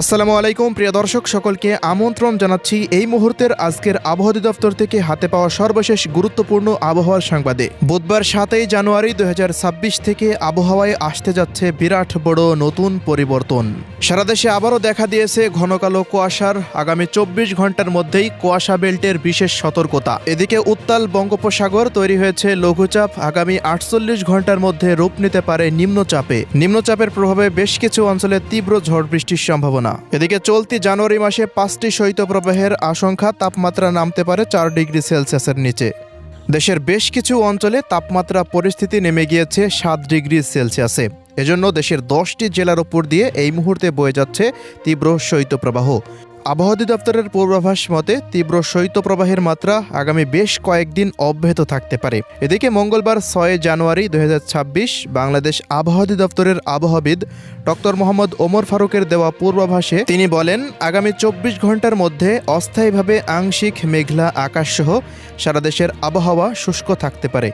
আসসালামু আলাইকুম, প্রিয় দর্শক, সকলকে আমন্ত্রণ জানাচ্ছি এই মুহূর্তের আজকের আবহাওয়া দপ্তর থেকে হাতে পাওয়া সর্বশেষ গুরুত্বপূর্ণ আবহাওয়ার সংবাদে। বুধবার সাতই জানুয়ারি দু হাজার ছাব্বিশ থেকে আবহাওয়ায় আসতে যাচ্ছে বিরাট বড় নতুন পরিবর্তন। সারা দেশে আবারও দেখা দিয়েছে ঘন কালো কুয়াশার। আগামী চব্বিশ ঘণ্টার মধ্যেই কুয়াশা বেল্টের বিশেষ সতর্কতা। এদিকে উত্তাল বঙ্গোপসাগর তৈরি হয়েছে লঘুচাপ। আগামী আটচল্লিশ ঘণ্টার মধ্যে রূপ নিতে পারে নিম্নচাপে। নিম্নচাপের প্রভাবে বেশ কিছু অঞ্চলে তীব্র ঝড় বৃষ্টির সম্ভাবনা। এদিকে চলতি জানুয়ারি মাসে পাঁচটি শৈত্যপ্রবাহের আশঙ্কা তাপমাত্রা নামতে পারে চার ডিগ্রি সেলসিয়াসের নিচে। দেশের বেশ কিছু অঞ্চলে তাপমাত্রা পরিস্থিতি নেমে গিয়েছে সাত ডিগ্রি সেলসিয়াসে। এজন্য দেশের দশটি জেলার ওপর দিয়ে এই মুহূর্তে বয়ে যাচ্ছে তীব্র শৈত্যপ্রবাহ। আবহাওয়া দপ্তরের পূর্বাভাস মতে, তীব্র শৈত্যপ্রবাহের মাত্রা আগামী বেশ কয়েকদিন অব্যাহত থাকতে পারে। এদিকে মঙ্গলবার ছয় জানুয়ারি দু হাজার ছাব্বিশ বাংলাদেশ আবহাওয়া অধিদপ্তরের আবহাওয়াবিদ ডক্টর মোহাম্মদ ওমর ফারুকের দেওয়া পূর্বাভাসে তিনি বলেন, আগামী চব্বিশ ঘণ্টার মধ্যে অস্থায়ীভাবে আংশিক মেঘলা আকাশসহ সারা দেশের আবহাওয়া শুষ্ক থাকতে পারে।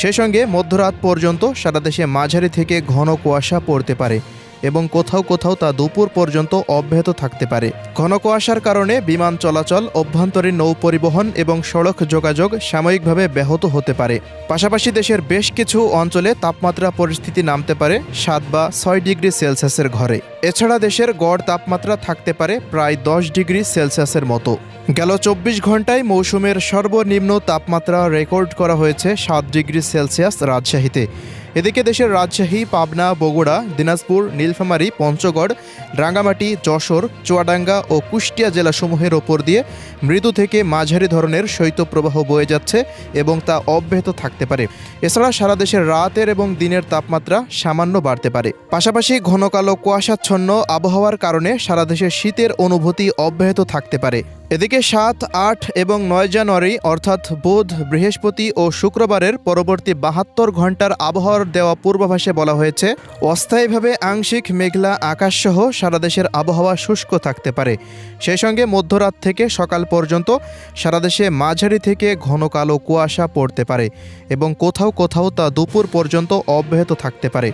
সেই সঙ্গে মধ্যরাত পর্যন্ত সারা দেশে মাঝারি থেকে ঘন কুয়াশা পড়তে পারে। এবং কোথাও কোথাও তা দুপুর পর্যন্ত অব্যাহত থাকতে পারে। ঘন কুয়াশার কারণে বিমান চলাচল, অভ্যন্তরীণ নৌ পরিবহন এবং সড়ক যোগাযোগ সাময়িকভাবে ব্যাহত হতে পারে। পাশাপাশি দেশের বেশ কিছু অঞ্চলে তাপমাত্রা পরিস্থিতি নামতে পারে সাত বা ছয় ডিগ্রি সেলসিয়াসের ঘরে। এছাড়া দেশের গড় তাপমাত্রা থাকতে পারে প্রায় দশ ডিগ্রি সেলসিয়াসের মতো। গেল চব্বিশ ঘন্টায় মৌসুমের সর্বনিম্ন তাপমাত্রা রেকর্ড করা হয়েছে সাত ডিগ্রি সেলসিয়াস রাজশাহীতে। এদিকে দেশের রাজশাহী, পাবনা, বগুড়া, দিনাজপুর, নীলফামারী, পঞ্চগড়, রাঙ্গামাটি, যশোর, চুয়াডাঙ্গা ও কুষ্টিয়া জেলাসমূহের ওপর দিয়ে মৃদু থেকে মাঝারি ধরনের শৈত্যপ্রবাহ বয়ে যাচ্ছে এবং তা অব্যাহত থাকতে পারে। এছাড়া সারা দেশের রাতের এবং দিনের তাপমাত্রা সামান্য বাড়তে পারে। পাশাপাশি ঘন কালো কুয়াশাচ্ছন্ন আবহাওয়ার কারণে সারা দেশে শীতের অনুভূতি অব্যাহত থাকতে পারে। এদিকে সাত, আট এবং নয় জানুয়ারি, অর্থাৎ বুধ, বৃহস্পতি ও শুক্রবারের পরবর্তী বাহাত্তর ঘণ্টার আবহাওয়ার দেওয়া পূর্বাভাসে বলা হয়েছে, অস্থায়ীভাবে আংশিক মেঘলা আকাশসহ সারা দেশের আবহাওয়া শুষ্ক থাকতে পারে। সেই সঙ্গে মধ্যরাত থেকে সকাল পর্যন্ত সারা দেশে মাঝারি থেকে ঘন কালো কুয়াশা পড়তে পারে এবং কোথাও কোথাও তা দুপুর পর্যন্ত অব্যাহত থাকতে পারে।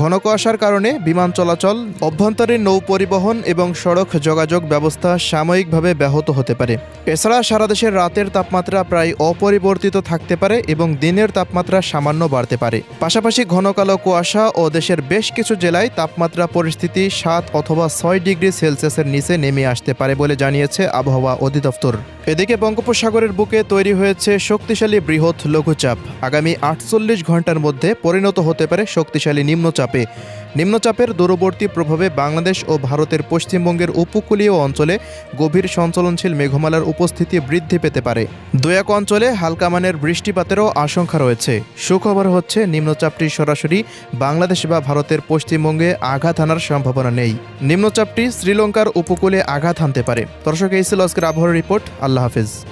ঘন কুয়াশার কারণে বিমান চলাচল, অভ্যন্তরীণ নৌ পরিবহন এবং সড়ক যোগাযোগ ব্যবস্থা সাময়িকভাবে ব্যাহত হতে পারে। এছাড়া সারা দেশের রাতের তাপমাত্রা প্রায় অপরিবর্তিত থাকতে পারে এবং দিনের তাপমাত্রা সামান্য বাড়তে পারে। পাশাপাশি ঘন কালো কুয়াশা ও দেশের বেশ কিছু জেলায় তাপমাত্রা পরিস্থিতি সাত অথবা ছয় ডিগ্রি সেলসিয়াসের নিচে নেমে আসতে পারে বলে জানিয়েছে আবহাওয়া অধিদপ্তর। এদিকে বঙ্গোপসাগরের বুকে তৈরি হয়েছে শক্তিশালী বৃহৎ লঘুচাপ। আগামী আটচল্লিশ ঘণ্টার মধ্যে পরিণত হতে পারে শক্তিশালী নিম্নচাপে। নিম্নচাপের দূরবর্তী প্রভাবে বাংলাদেশ ও ভারতের পশ্চিমবঙ্গের উপকূলীয় অঞ্চলে গভীর সঞ্চলনশীল মেঘমালার উপস্থিতি বৃদ্ধি পেতে পারে। দু এক অঞ্চলে হালকা মানের বৃষ্টিপাতেরও আশঙ্কা রয়েছে। সুখবর হচ্ছে, নিম্নচাপটি সরাসরি বাংলাদেশ বা ভারতের পশ্চিমবঙ্গে আঘাত হানার সম্ভাবনা নেই। নিম্নচাপটি শ্রীলঙ্কার উপকূলে আঘাত হানতে পারে। দর্শক, এই ছিল আজকের আবহাওয়ার রিপোর্ট। আল্লাহ হাফিজ।